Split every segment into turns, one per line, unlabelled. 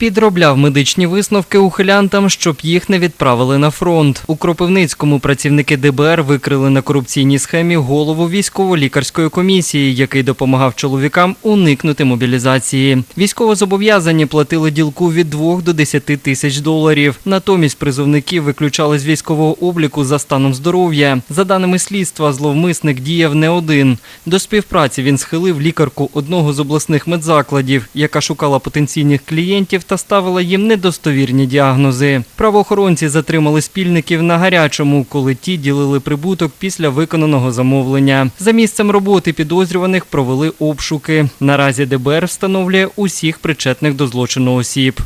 Підробляв медичні висновки ухилянтам, щоб їх не відправили на фронт. У Кропивницькому працівники ДБР викрили на корупційній схемі голову військово-лікарської комісії, який допомагав чоловікам уникнути мобілізації. Військовозобов'язані платили ділку від 2 до 10 тисяч доларів. Натомість призовники виключали з військового обліку за станом здоров'я. За даними слідства, зловмисник діяв не один. До співпраці він схилив лікарку одного з обласних медзакладів, яка шукала потенційних клієнтів та ставила їм недостовірні діагнози. Правоохоронці затримали спільників на гарячому, коли ті ділили прибуток після виконаного замовлення. За місцем роботи підозрюваних провели обшуки. Наразі ДБР встановлює усіх причетних до злочину осіб.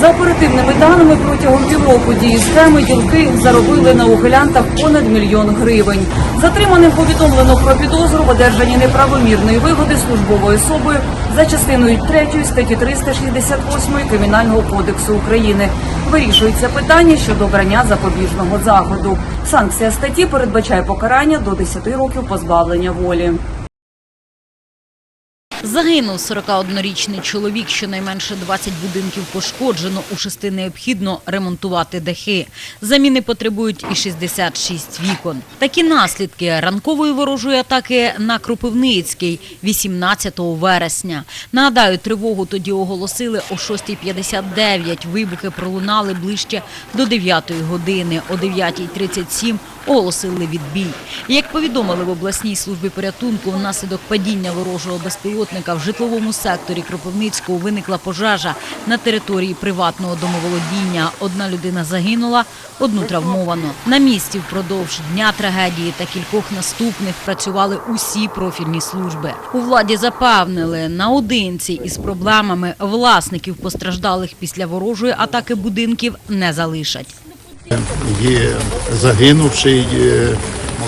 За оперативними даними протягом півроку дії схеми ділки заробили на ухилянтах понад мільйон гривень. Затриманим повідомлено про підозру в одержанні неправомірної вигоди службовою особою за частиною 3 статті 368 Кримінального кодексу України. Вирішується питання щодо обрання запобіжного заходу. Санкція статті передбачає покарання до 10 років позбавлення волі.
Загинув 41-річний чоловік, щонайменше 20 будинків пошкоджено, у шести необхідно ремонтувати дахи. Заміни потребують і 66 вікон. Такі наслідки ранкової ворожої атаки на Кропивницький 18 вересня. Нагадаю, тривогу тоді оголосили о 6.59. Вибухи пролунали ближче до 9 години. О 9.37 оголосили відбій. Як повідомили в обласній службі порятунку, внаслідок падіння ворожого безпілотника в житловому секторі Кропивницького виникла пожежа на території приватного домоволодіння. Одна людина загинула, одну травмовано. На місці впродовж дня трагедії та кількох наступних працювали усі профільні служби. У владі запевнили, наодинці із проблемами власників постраждалих після ворожої атаки будинків не залишать.
Є загинувший, є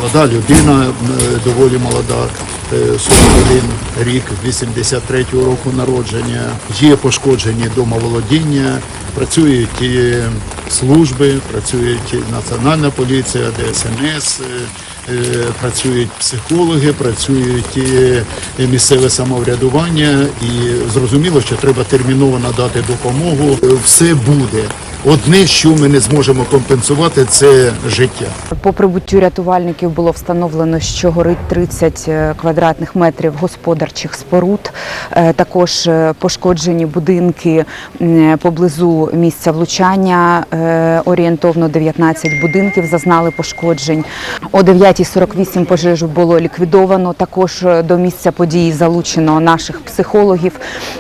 молода людина, е, доволі молода, е, 41 рік, 83-го року народження. Є пошкоджені домоволодіння, працюють служби, працюють Національна поліція, ДСНС, е, е, працюють психологи, працюють місцеве самоврядування. І зрозуміло, що треба терміново надати допомогу. Е, Все буде. Одне, що ми не зможемо компенсувати, це життя.
По прибуттю рятувальників було встановлено, що горить 30 квадратних метрів господарчих споруд. Е, Також е, пошкоджені будинки поблизу місця влучання. Е, Орієнтовно 19 будинків зазнали пошкоджень. О 9.48 пожежу було ліквідовано. Також е, до місця події залучено наших психологів.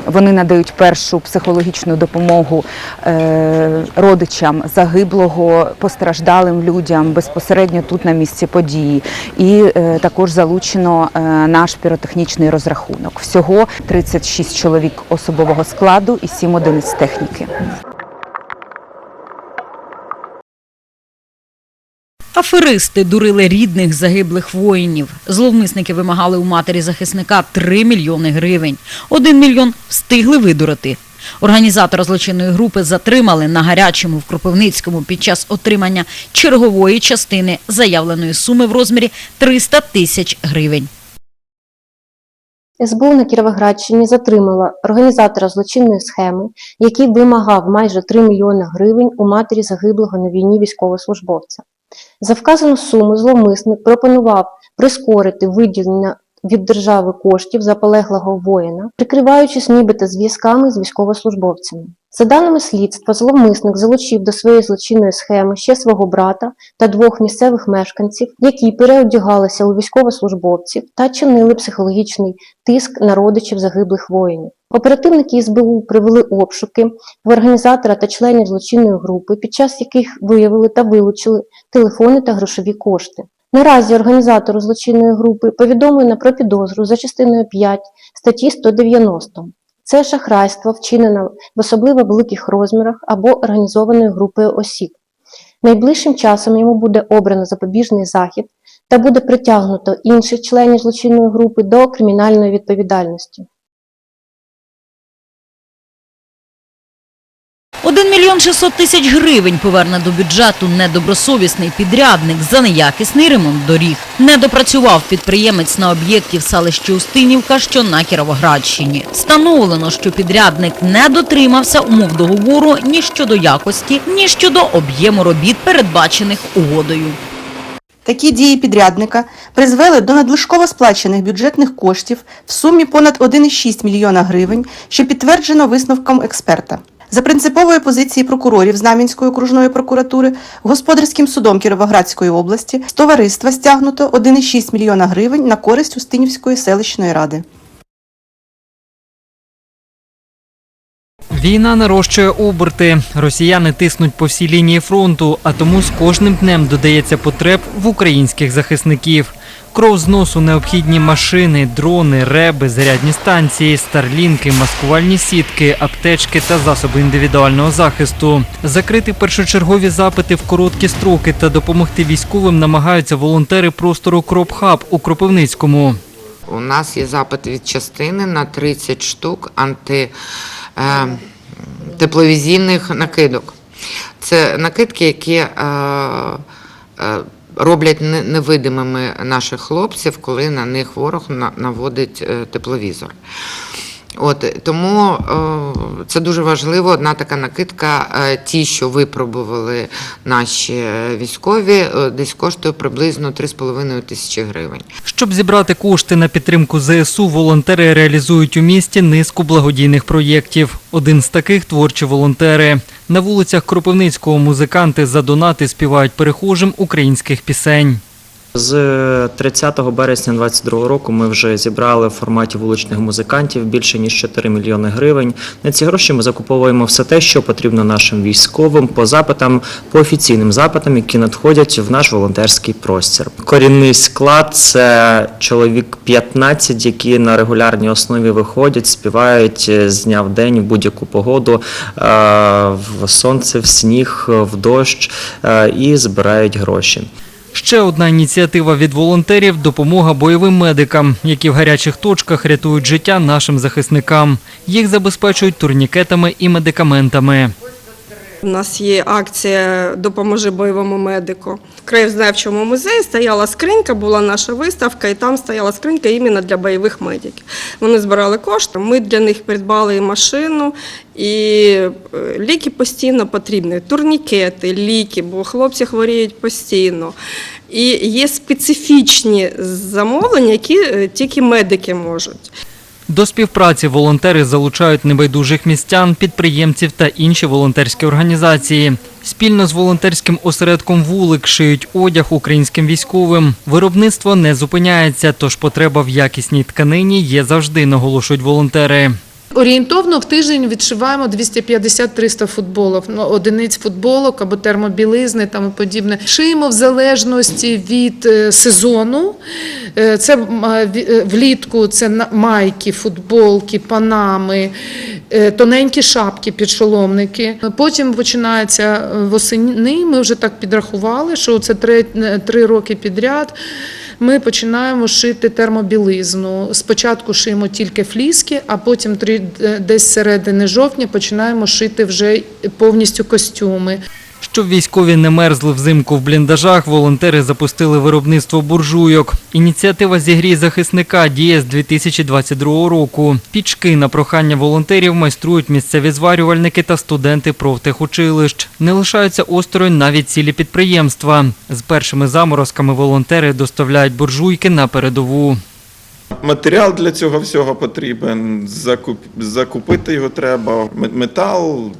Вони надають першу психологічну допомогу е, родичам загиблого, постраждалим людям безпосередньо тут на місці події. І е, також залучено е, наш піротехнічний розрахунок. Всього 36 чоловік особового складу і 7 одиниць техніки.
Аферисти дурили рідних загиблих воїнів. Зловмисники вимагали у матері захисника 3 мільйони гривень. Один мільйон встигли видурити. Організатора злочинної групи затримали на гарячому в Кропивницькому під час отримання чергової частини заявленої суми в розмірі 300 тисяч гривень.
СБУ на Кіровоградщині затримала організатора злочинної схеми, який вимагав майже 3 мільйони гривень у матері загиблого на війні військовослужбовця. За вказану суму зловмисник пропонував прискорити виділення від держави коштів заполеглого воїна, прикриваючись нібито зв'язками з військовослужбовцями. За даними слідства, зловмисник залучив до своєї злочинної схеми ще свого брата та двох місцевих мешканців, які переодягалися у військовослужбовців та чинили психологічний тиск на родичів загиблих воїнів. Оперативники СБУ провели обшуки в організатора та членів злочинної групи, під час яких виявили та вилучили телефони та грошові кошти. Наразі організатору злочинної групи повідомлено про підозру за частиною 5 статті 190. Це шахрайство вчинено в особливо великих розмірах або організованою групою осіб. Найближчим часом йому буде обрано запобіжний захід та буде притягнуто інших членів злочинної групи до кримінальної відповідальності.
1 мільйон 600 тисяч гривень поверне до бюджету недобросовісний підрядник за неякісний ремонт доріг. Не допрацював підприємець на об'єкті в селищі Устинівка, що на Кіровоградщині. Встановлено, що підрядник не дотримався умов договору ні щодо якості, ні щодо об'єму робіт, передбачених угодою.
Такі дії підрядника призвели до надлишково сплачених бюджетних коштів в сумі понад 1,6 мільйона гривень, що підтверджено висновком експерта. За принципової позиції прокурорів Знам'янської окружної прокуратури господарським судом Кіровоградської області з товариства стягнуто 1,6 мільйона гривень на користь Устинівської селищної ради.
Війна нарощує оберти. Росіяни тиснуть по всій лінії фронту, а тому з кожним днем додається потреб в українських захисників. Кров з носу необхідні машини, дрони, реби, зарядні станції, старлінки, маскувальні сітки, аптечки та засоби індивідуального захисту. Закрити першочергові запити в короткі строки та допомогти військовим намагаються волонтери простору Кропхаб у Кропивницькому.
У нас є запит від частини на 30 штук анти, е, накидок. Це накидки, які е, е, роблять не- невидимими наших хлопців, коли на них ворог на- наводить е, тепловізор. От тому е, це дуже важливо. Одна така накидка, е, ті, що випробували наші військові, е, десь коштує приблизно 3,5 тисячі гривень.
Щоб зібрати кошти на підтримку ЗСУ, волонтери реалізують у місті низку благодійних проєктів. Один з таких творчі волонтери. На вулицях Кропивницького музиканти за донати співають перехожим українських пісень.
З 30 березня 2022 року ми вже зібрали в форматі вуличних музикантів більше ніж 4 мільйони гривень. На ці гроші ми закуповуємо все те, що потрібно нашим військовим по запитам, по офіційним запитам, які надходять в наш волонтерський простір. Корінний склад це чоловік 15, які на регулярній основі виходять, співають е, з дня в день в будь-яку погоду, е, в сонце, в сніг, в дощ е, і збирають гроші.
Ще одна ініціатива від волонтерів допомога бойовим медикам, які в гарячих точках рятують життя нашим захисникам. Їх забезпечують турнікетами і медикаментами.
У нас є акція Допоможи бойовому медику. В краєзнавчому музеї стояла скринька, була наша виставка, і там стояла скринька іменно для бойових медиків. Вони збирали кошти. Ми для них придбали і машину, і е, ліки постійно потрібні. Турнікети, ліки, бо хлопці хворіють постійно. І є специфічні замовлення, які е, тільки медики можуть.
До співпраці волонтери залучають небайдужих містян, підприємців та інші волонтерські організації. Спільно з волонтерським осередком вулик шиють одяг українським військовим. Виробництво не зупиняється, тож потреба в якісній тканині є завжди, наголошують волонтери.
Орієнтовно в тиждень відшиваємо 250-300 футболок, ну, одиниць футболок або термобілизни там і подібне. Шиємо в залежності від е, сезону. Е, Це е, влітку це майки, футболки, панами, тоненькі шапки, підшоломники. Потім починається восени. Ми вже так підрахували, що це три роки підряд. Ми починаємо шити термобілизну. Спочатку шиємо тільки фліски, а потім три- десь середини жовтня починаємо шити вже повністю костюми.
Щоб військові не мерзли взимку в бліндажах, волонтери запустили виробництво буржуйок. Ініціатива «Зігрій захисника діє з 2022 року. Пічки на прохання волонтерів майструють місцеві зварювальники та студенти профтехучилищ. Не лишаються осторонь навіть цілі підприємства. З першими заморозками волонтери доставляють буржуйки на передову.
Матеріал для цього всього потрібен. Закуп, закупити його треба. Метал,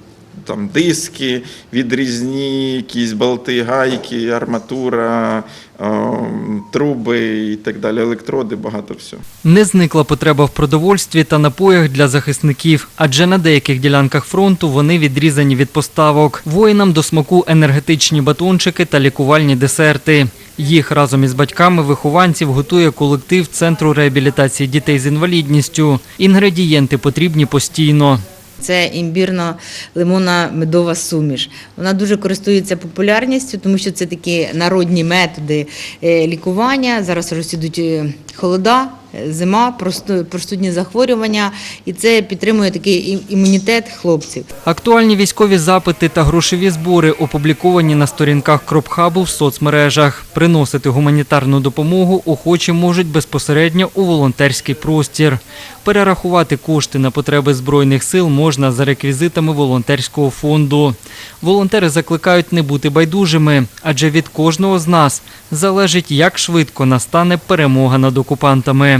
там диски, відрізні, якісь болти, гайки, арматура, ем, труби і так далі, електроди, багато всього.
Не зникла потреба в продовольстві та напоях для захисників, адже на деяких ділянках фронту вони відрізані від поставок. Воїнам до смаку енергетичні батончики та лікувальні десерти. Їх разом із батьками вихованців готує колектив Центру реабілітації дітей з інвалідністю. Інгредієнти потрібні постійно.
Це імбірно-лимонна медова суміш. Вона дуже користується популярністю, тому що це такі народні методи е, лікування. Зараз розсідуть холода, е, зима, просту- простудні захворювання, і це підтримує такий ім- імунітет хлопців.
Актуальні військові запити та грошові збори опубліковані на сторінках Кропхабу в соцмережах. Приносити гуманітарну допомогу охочі можуть безпосередньо у волонтерський простір. Перерахувати кошти на потреби збройних сил можна за реквізитами волонтерського фонду. Волонтери закликають не бути байдужими, адже від кожного з нас залежить, як швидко настане перемога над окупантами.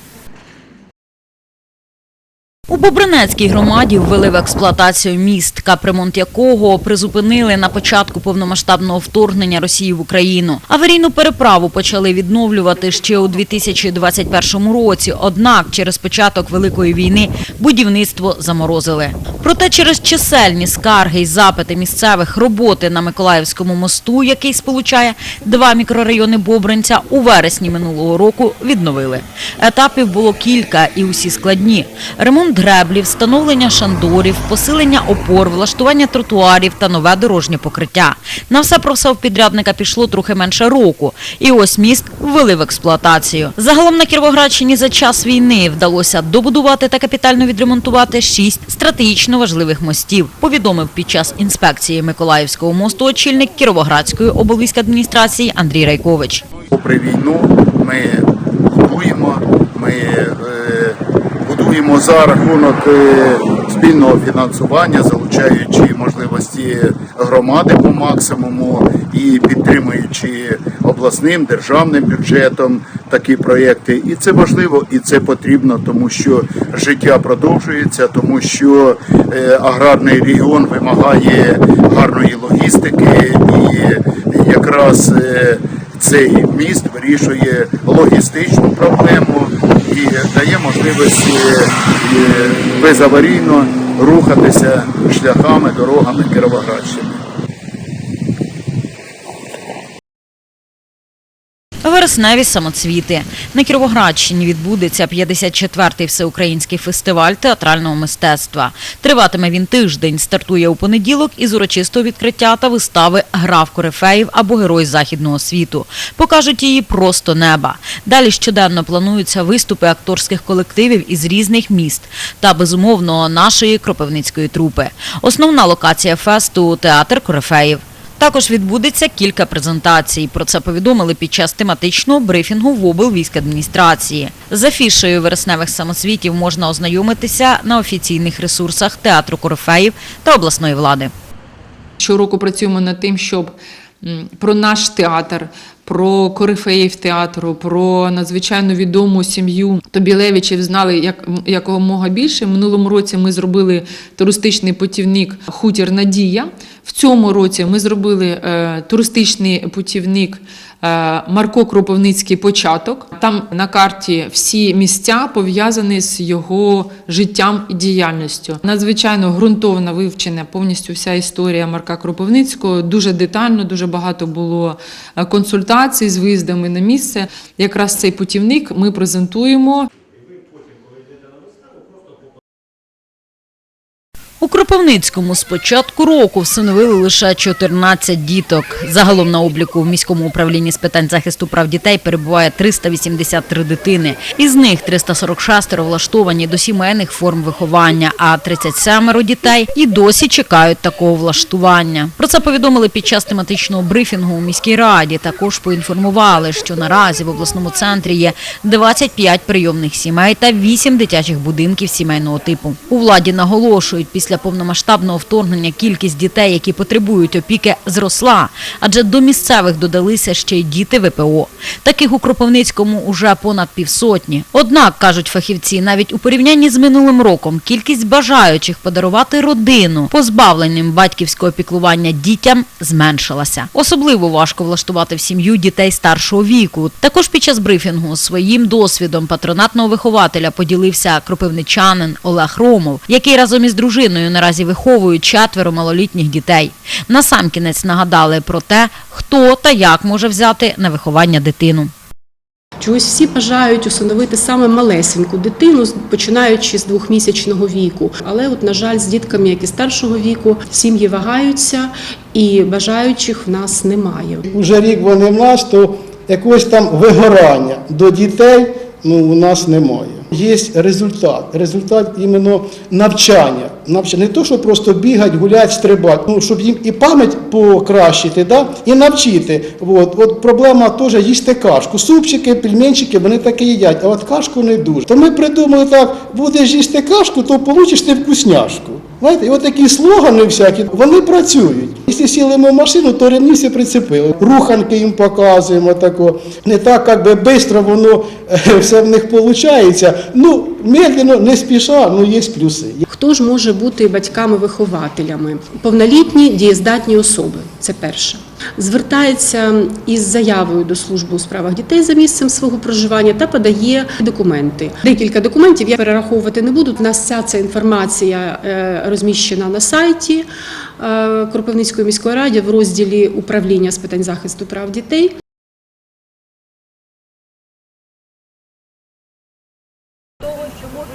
У Бобринецькій громаді ввели в експлуатацію міст, капремонт якого призупинили на початку повномасштабного вторгнення Росії в Україну. Аварійну переправу почали відновлювати ще у 2021 році. Однак через початок великої війни будівництво заморозили. Проте через чисельні скарги й запити місцевих роботи на Миколаївському мосту, який сполучає два мікрорайони Бобринця, у вересні минулого року відновили. Етапів було кілька і усі складні. Ремонт греблів, встановлення шандорів, посилення опор, влаштування тротуарів та нове дорожнє покриття. На все про все в підрядника пішло трохи менше року. І ось міст ввели в експлуатацію. Загалом на Кіровоградщині за час війни вдалося добудувати та капітально відремонтувати шість стратегічно важливих мостів. Повідомив під час інспекції Миколаївського мосту очільник Кіровоградської облвійськадміністрації Андрій Райкович.
Попри війну ми будуємо, ми е, за рахунок е, спільного фінансування, залучаючи можливості громади по максимуму і підтримуючи обласним державним бюджетом такі проєкти. І це важливо, і це потрібно, тому що життя продовжується, тому що е, аграрний регіон вимагає гарної логістики і якраз. Цей міст вирішує логістичну проблему і дає можливість е, безаварійно рухатися шляхами, дорогами Кіровоградщини.
Вересневі самоцвіти. На Кіровоградщині відбудеться 54-й всеукраїнський фестиваль театрального мистецтва. Триватиме він тиждень, стартує у понеділок із урочистого відкриття та вистави «Гра в корифеїв» або «Герой західного світу». Покажуть її просто неба. Далі щоденно плануються виступи акторських колективів із різних міст та, безумовно, нашої кропивницької трупи. Основна локація фесту – театр корифеїв. Також відбудеться кілька презентацій. Про це повідомили під час тематичного брифінгу в облвійськадміністрації. З афішею вересневих самосвітів можна ознайомитися на офіційних ресурсах театру Корифеїв та обласної влади.
Щороку працюємо над тим, щоб про наш театр, про корифеїв театру, про надзвичайно відому сім'ю Тобілевичів знали як, якомога більше. Минулому році ми зробили туристичний путівник Хутір Надія. В цьому році ми зробили е, туристичний путівник е, Марко Кропивницький початок. Там на карті всі місця пов'язані з його життям і діяльністю. Надзвичайно ґрунтовно вивчена повністю вся історія Марка Кропивницького. Дуже детально, дуже багато було е, консультацій з виїздами на місце. Якраз цей путівник ми презентуємо.
У Кропивницькому з початку року всиновили лише 14 діток. Загалом на обліку в міському управлінні з питань захисту прав дітей перебуває 383 дитини. Із них 346 влаштовані до сімейних форм виховання, а 37 дітей і досі чекають такого влаштування. Про це повідомили під час тематичного брифінгу у міській раді. Також поінформували, що наразі в обласному центрі є 25 прийомних сімей та 8 дитячих будинків сімейного типу. У владі наголошують, після повномасштабного вторгнення кількість дітей, які потребують опіки, зросла, адже до місцевих додалися ще й діти ВПО. Таких у Кропивницькому уже понад півсотні. Однак, кажуть фахівці, навіть у порівнянні з минулим роком кількість бажаючих подарувати родину позбавленим батьківського піклування дітям зменшилася. Особливо важко влаштувати в сім'ю дітей старшого віку. Також під час брифінгу своїм досвідом патронатного вихователя поділився кропивничанин Олег Ромов, який разом із дружиною наразі виховують четверо малолітніх дітей. Насамкінець нагадали про те, хто та як може взяти на виховання дитину.
Чогось всі бажають усиновити саме малесеньку дитину, починаючи з двохмісячного віку. Але, от, на жаль, з дітками, як і старшого віку, сім'ї вагаються і бажаючих в нас немає.
Уже рік вони в нас, то якогось там вигорання до дітей ну, у нас немає. Є результат. Результат іменно навчання. Навчання. Не то, що просто бігати, гуляти, стрибати, ну, щоб їм і пам'ять покращити, да? і навчити. От. От проблема теж їсти кашку. Супчики, пельменчики, вони таке їдять, а от кашку не дуже. То ми придумали так, будеш їсти кашку, то получиш ти вкусняшку. Знаєте, і от такі слогани всякі, вони працюють. Якщо сіли ми в машину, то ремніси прицепили. Руханки їм показуємо тако. Не так, як би швидко воно е, все в них виходить. Ну, медленно, не спіша, ну є плюси.
Хто ж може бути батьками-вихователями? Повнолітні дієздатні особи. Це перше. Звертається із заявою до служби у справах дітей за місцем свого проживання та подає документи. Декілька документів я перераховувати не буду. У нас вся ця інформація е, розміщена на сайті е, Кропивницької міської ради в розділі управління з питань захисту прав дітей.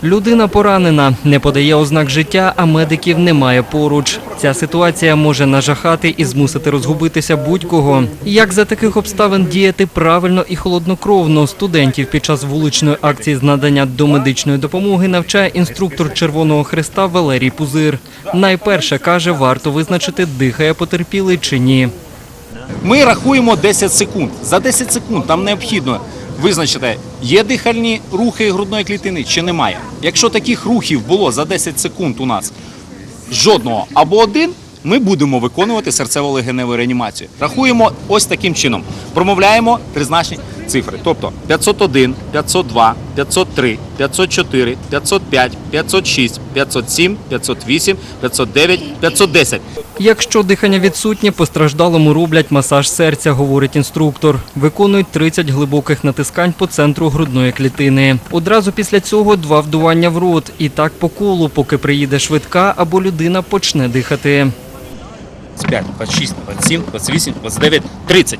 Людина поранена, не подає ознак життя, а медиків немає поруч. Ця ситуація може нажахати і змусити розгубитися будь-кого. Як за таких обставин діяти правильно і холоднокровно студентів під час вуличної акції з надання домедичної допомоги навчає інструктор Червоного Христа Валерій Пузир. Найперше каже, варто визначити, дихає потерпілий чи ні.
Ми рахуємо 10 секунд. За 10 секунд нам необхідно визначити, є дихальні рухи грудної клітини чи немає. Якщо таких рухів було за 10 секунд у нас жодного або один, ми будемо виконувати серцево-легеневу реанімацію. Рахуємо ось таким чином. Промовляємо тризначні цифри. Тобто 501, 502, 503, 504, 505, 506, 507, 508, 509, 510.
Якщо дихання відсутнє, постраждалому роблять масаж серця, говорить інструктор. Виконують 30 глибоких натискань по центру грудної клітини. Одразу після цього два вдування в рот. І так по колу, поки приїде швидка або людина почне дихати.
25, 26, 27, 28, 29, 30.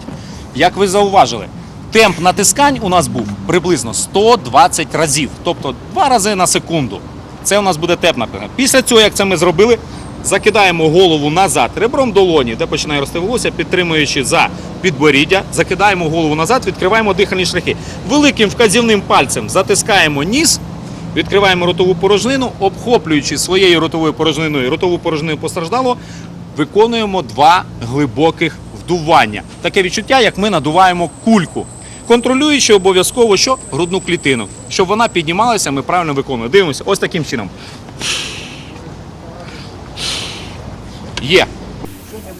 Як ви зауважили, темп натискань у нас був приблизно 120 разів, тобто два рази на секунду. Це у нас буде темп натискань. Після цього, як це ми зробили, закидаємо голову назад ребром долоні, де починає рости волосся, підтримуючи за підборіддя, закидаємо голову назад, відкриваємо дихальні шляхи. Великим вказівним пальцем затискаємо ніс, відкриваємо ротову порожнину, обхоплюючи своєю ротовою порожниною ротову порожнину постраждалого, виконуємо два глибоких вдування. Таке відчуття, як ми надуваємо кульку. Контролюючи обов'язково що грудну клітину, щоб вона піднімалася, ми правильно виконуємо. Дивимося, ось таким чином. Є.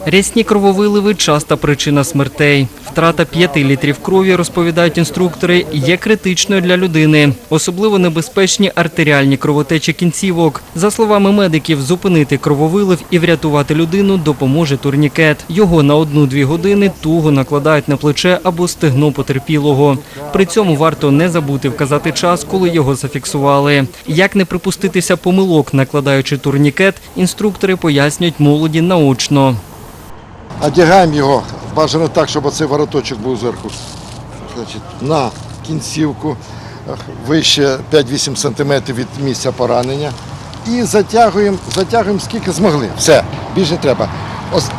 Рясні крововиливи часта причина смертей. Втрата 5 літрів крові, розповідають інструктори, є критичною для людини. Особливо небезпечні артеріальні кровотечі кінцівок. За словами медиків, зупинити крововилив і врятувати людину допоможе турнікет. Його на одну-дві години туго накладають на плече або стегно потерпілого. При цьому варто не забути вказати час, коли його зафіксували. Як не припуститися помилок, накладаючи турнікет, інструктори пояснюють молоді наочно.
Одягаємо його бажано так, щоб оцей вороточок був зверху. Значить, на кінцівку вище 5-8 см від місця поранення. І затягуємо, затягуємо скільки змогли. Все, більше не треба.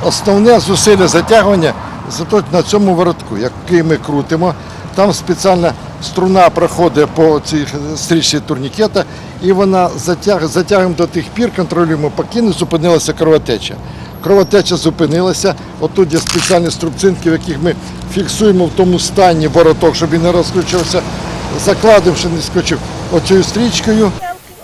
Основне зусилля затягування зато на цьому воротку, який ми крутимо. Там спеціальна струна проходить по цій стрічці турнікета, і вона затяг, затягуємо до тих пір, контролюємо, поки не зупинилася кровотеча. Кровотеча зупинилася. Отут є спеціальні струбцинки, в яких ми фіксуємо в тому стані вороток, щоб він не розкручувався. Закладемо, щоб не скочив оцією стрічкою.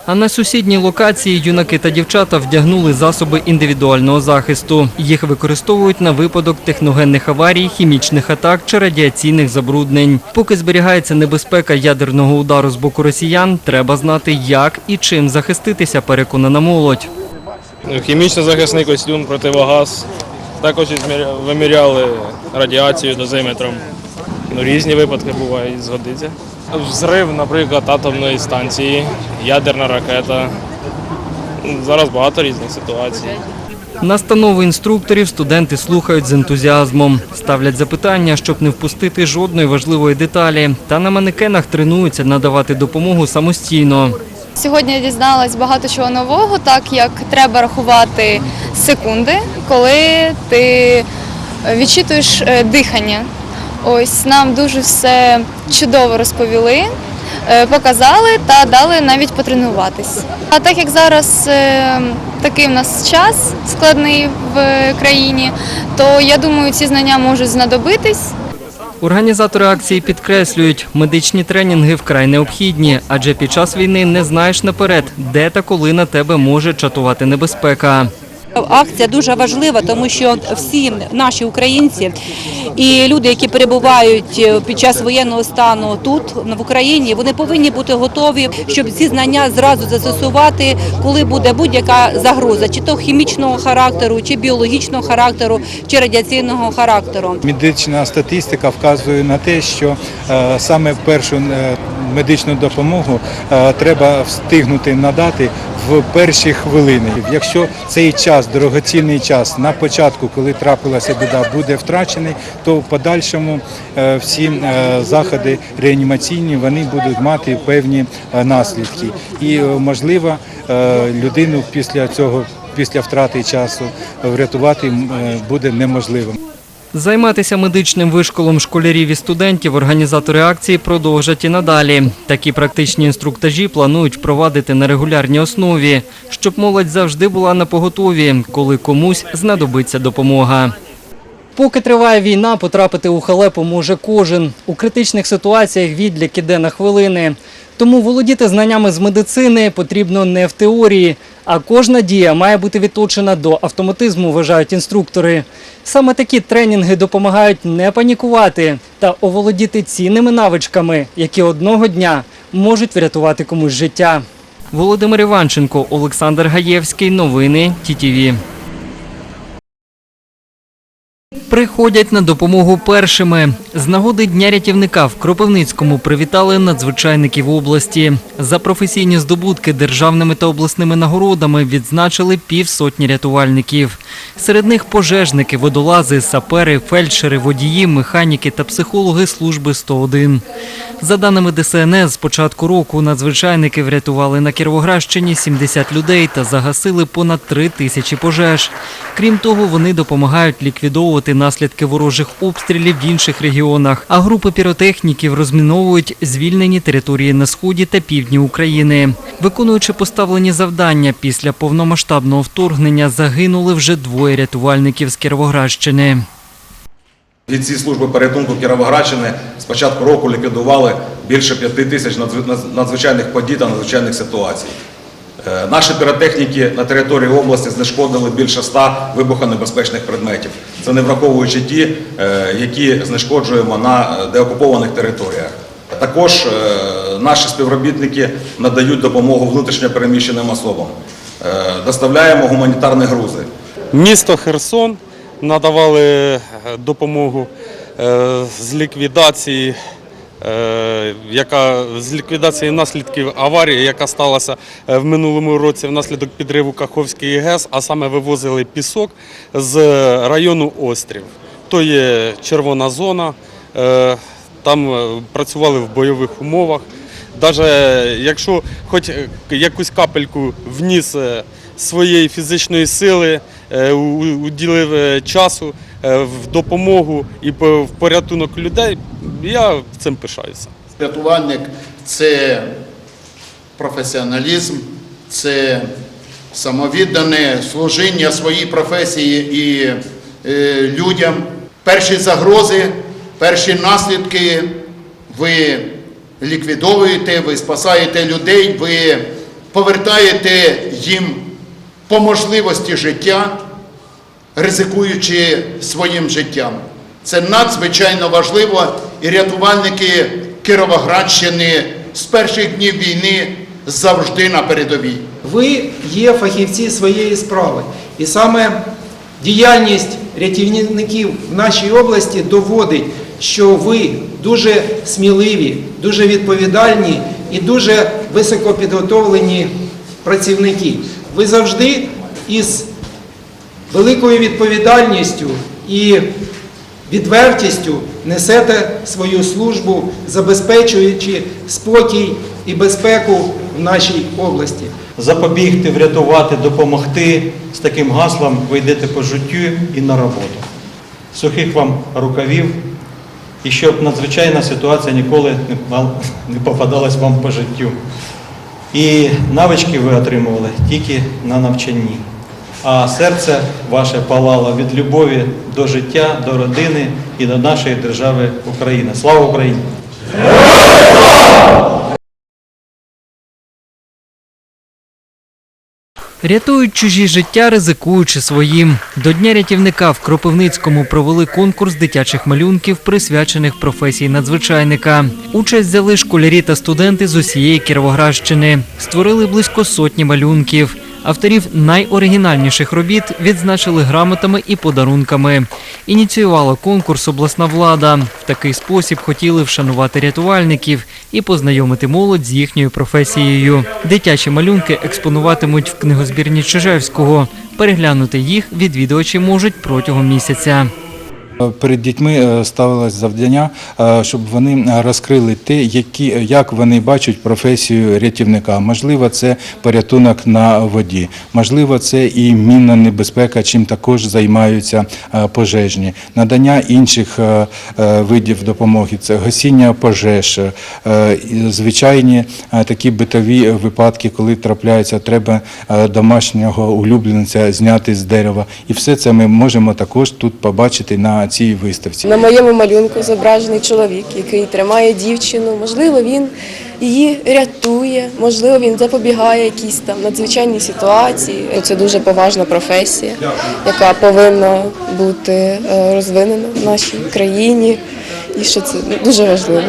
А на сусідній локації юнаки та дівчата вдягнули засоби індивідуального захисту. Їх використовують на випадок техногенних аварій, хімічних атак чи радіаційних забруднень. Поки зберігається небезпека ядерного удару з боку росіян, треба знати, як і чим захиститися, переконана молодь.
Хімічний захисний костюм, противогаз. Також виміряли радіацію дозиметром. Ну, різні випадки бувають, згодиться. Взрив, наприклад, атомної станції, ядерна ракета. Зараз багато різних ситуацій.
Настанови інструкторів студенти слухають з ентузіазмом, ставлять запитання, щоб не впустити жодної важливої деталі, та на манекенах тренуються надавати допомогу самостійно.
Сьогодні я дізналась багато чого нового, так як треба рахувати секунди, коли ти відчитуєш е, дихання. Ось нам дуже все чудово розповіли, е, показали та дали навіть потренуватись. А так як зараз е, такий в нас час складний в країні, то я думаю, ці знання можуть знадобитись.
Організатори акції підкреслюють, медичні тренінги вкрай необхідні, адже під час війни не знаєш наперед, де та коли на тебе може чатувати небезпека.
Акція дуже важлива, тому що всі наші українці і люди, які перебувають під час воєнного стану тут в Україні, вони повинні бути готові, щоб ці знання зразу застосувати, коли буде будь-яка загроза, чи то хімічного характеру, чи біологічного характеру, чи радіаційного характеру.
Медична статистика вказує на те, що е, саме першу е, медичну допомогу е, треба встигнути надати в перші хвилини. Якщо цей час, дорогоцінний час на початку, коли трапилася біда, буде втрачений, то в подальшому е, всі е, заходи реанімаційні вони будуть мати певні наслідки. І можливо людину після цього, після втрати часу врятувати буде неможливим.
Займатися медичним вишколом школярів і студентів організатори акції продовжать і надалі. Такі практичні інструктажі планують впровадити на регулярній основі, щоб молодь завжди була на поготові, коли комусь знадобиться допомога. Поки триває війна, потрапити у халепу може кожен. У критичних ситуаціях відлік іде на хвилини. Тому володіти знаннями з медицини потрібно не в теорії, а кожна дія має бути відточена до автоматизму, вважають інструктори. Саме такі тренінги допомагають не панікувати та оволодіти цінними навичками, які одного дня можуть врятувати комусь життя. Володимир Іванченко, Олександр Гаєвський. Новини ТІТІВІ. Приходять на допомогу першими. З нагоди Дня рятівника в Кропивницькому привітали надзвичайників області. За професійні здобутки державними та обласними нагородами відзначили півсотні рятувальників. Серед них пожежники, водолази, сапери, фельдшери, водії, механіки та психологи служби 101. За даними ДСНС, з початку року надзвичайники врятували на Кіровоградщині 70 людей та загасили понад 3 тисячі пожеж. Крім того, вони допомагають ліквідовувати наслідки ворожих обстрілів в інших регіонах. А групи піротехніків розміновують звільнені території на сході та півдні України. Виконуючи поставлені завдання після повномасштабного вторгнення, загинули вже двоє рятувальників з Кіровоградщини.
Бійці служби порятунку Кіровоградщини з початку року ліквідували більше п'яти тисяч надзв- надзвичайних подій та надзвичайних ситуацій. Е, Наші піротехніки на території області знешкодили більше ста вибухонебезпечних предметів. Це не враховуючи ті, е, які знешкоджуємо на е, деокупованих територіях. Також наші співробітники надають допомогу внутрішньо переміщеним особам. Доставляємо гуманітарні грузи.
Місто Херсон надавали допомогу з ліквідації, яка з ліквідації наслідків аварії, яка сталася е, в минулому році внаслідок підриву Каховської ГЕС, а саме вивозили пісок з району Острів. То є червона зона. е, Там е, працювали в бойових умовах. Навіть якщо хоч е, якусь капельку вніс е, своєї фізичної сили, е, уділив е, часу е, в допомогу і в порятунок людей, я цим пишаюся.
Рятувальник це професіоналізм, це самовіддане служіння своїй професії і е, людям. Перші загрози, перші наслідки ви ліквідовуєте, ви спасаєте людей, ви повертаєте їм по можливості життя, ризикуючи своїм життям. Це надзвичайно важливо, і рятувальники Кіровоградщини з перших днів війни завжди на передовій.
Ви є фахівці своєї справи. І саме діяльність рятівників в нашій області доводить, що ви дуже сміливі, дуже відповідальні і дуже високопідготовлені працівники. Ви завжди із великою відповідальністю і відвертістю несете свою службу, забезпечуючи спокій і безпеку в нашій області.
запобігти, врятувати, допомогти. З таким гаслом ви йдете по життю і на роботу. Сухих вам рукавів, і щоб надзвичайна ситуація ніколи не попадалась вам по життю. І навички ви отримували тільки на навчанні. А серце ваше палало від любові до життя, до родини і до нашої держави України. Слава Україні!
Рятують чужі життя, ризикуючи своїм. До Дня рятівника в Кропивницькому провели конкурс дитячих малюнків, присвячених професії надзвичайника. Участь взяли школярі та студенти з усієї Кіровоградщини. Створили близько сотні малюнків. Авторів найоригінальніших робіт відзначили грамотами і подарунками. Ініціювала конкурс обласна влада. В такий спосіб хотіли вшанувати рятувальників і познайомити молодь з їхньою професією. Дитячі малюнки експонуватимуть в книгозбірні Чижевського. Переглянути їх відвідувачі можуть протягом місяця.
Перед дітьми е, ставилось завдання, е, щоб вони розкрили те, які, як вони бачать професію рятівника. Можливо, це порятунок на воді, можливо, це і мінна небезпека, чим також займаються е, пожежні, надання інших е, е, видів допомоги. Це гасіння пожеж, е, звичайні е, такі битові випадки, коли трапляються, треба е, домашнього улюбленця зняти з дерева. І все це ми можемо також тут побачити на цій виставці.
На моєму малюнку зображений чоловік, який тримає дівчину. Можливо, він її рятує, можливо, він запобігає якійсь там надзвичайній ситуації. Це дуже поважна професія, яка повинна бути е, розвинена в нашій країні, і що це дуже важливо.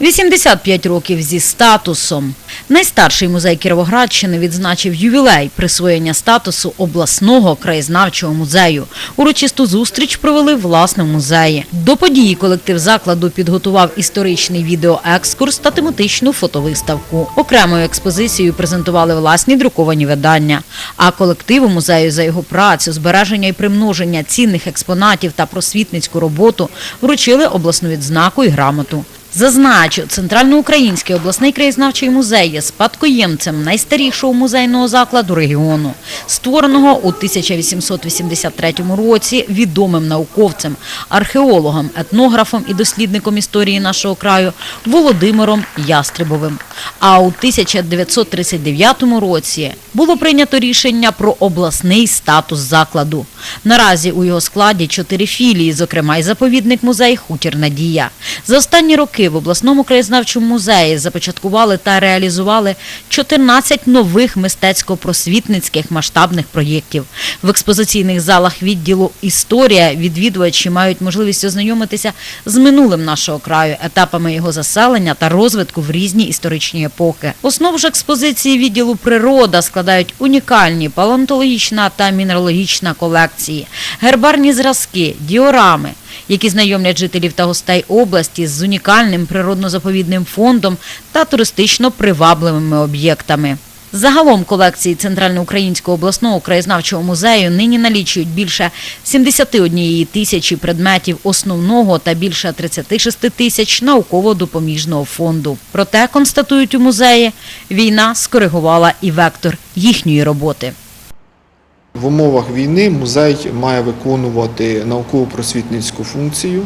85 років зі статусом. Найстарший музей Кіровоградщини відзначив ювілей присвоєння статусу обласного краєзнавчого музею. Урочисту зустріч провели в музеї. До події колектив закладу підготував історичний відеоекскурс та тематичну фотовиставку. Окремою експозицією презентували власні друковані видання. А колективу музею за його працю, збереження і примноження цінних експонатів та просвітницьку роботу вручили обласну відзнаку і грамоту. Зазначу, Центральноукраїнський обласний краєзнавчий музей є спадкоємцем найстарішого музейного закладу регіону, створеного у 1883 році відомим науковцем, археологом, етнографом і дослідником історії нашого краю Володимиром Ястребовим. А у 1939 році було прийнято рішення про обласний статус закладу. Наразі у його складі чотири філії, зокрема й заповідник музей Хутір Надія. За останні роки в обласному краєзнавчому музеї започаткували та реалізували 14 нових мистецько-просвітницьких масштабних проєктів. В експозиційних залах відділу Історія відвідувачі мають можливість ознайомитися з минулим нашого краю, етапами його заселення та розвитку в різні історичні епохи. Основу ж експозиції відділу природа складають унікальні палеонтологічна та мінералогічна колекції, гербарні зразки, діорами які знайомлять жителів та гостей області з унікальним природно-заповідним фондом та туристично привабливими об'єктами. Загалом колекції Центральноукраїнського обласного краєзнавчого музею нині налічують більше 71 тисячі предметів основного та більше 36 тисяч науково-допоміжного фонду. Проте, констатують у музеї, війна скоригувала і вектор їхньої роботи.
В умовах війни музей має виконувати науково-просвітницьку функцію.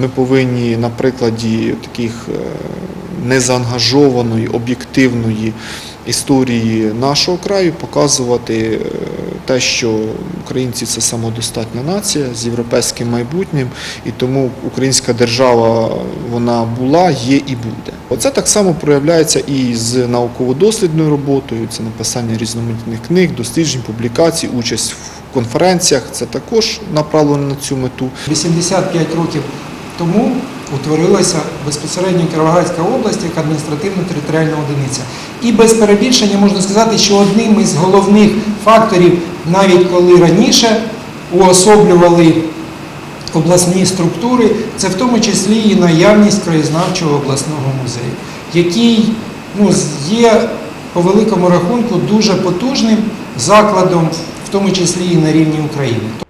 Ми повинні на прикладі таких е, незаангажованої, об'єктивної історії нашого краю показувати е, те, що українці це самодостатня нація з європейським майбутнім, і тому українська держава вона була, є і буде. Оце так само проявляється і з науково-дослідною роботою, це написання різноманітних книг, досліджень, публікацій, участь в конференціях. Це також направлено на цю мету.
85 років тому утворилася безпосередньо Кіровоградська область як адміністративно-територіальна одиниця. І без перебільшення можна сказати, що одним із головних факторів, навіть коли раніше уособлювали обласні структури, це в тому числі і наявність краєзнавчого обласного музею, який ну, є по великому рахунку дуже потужним закладом, в тому числі і на рівні України.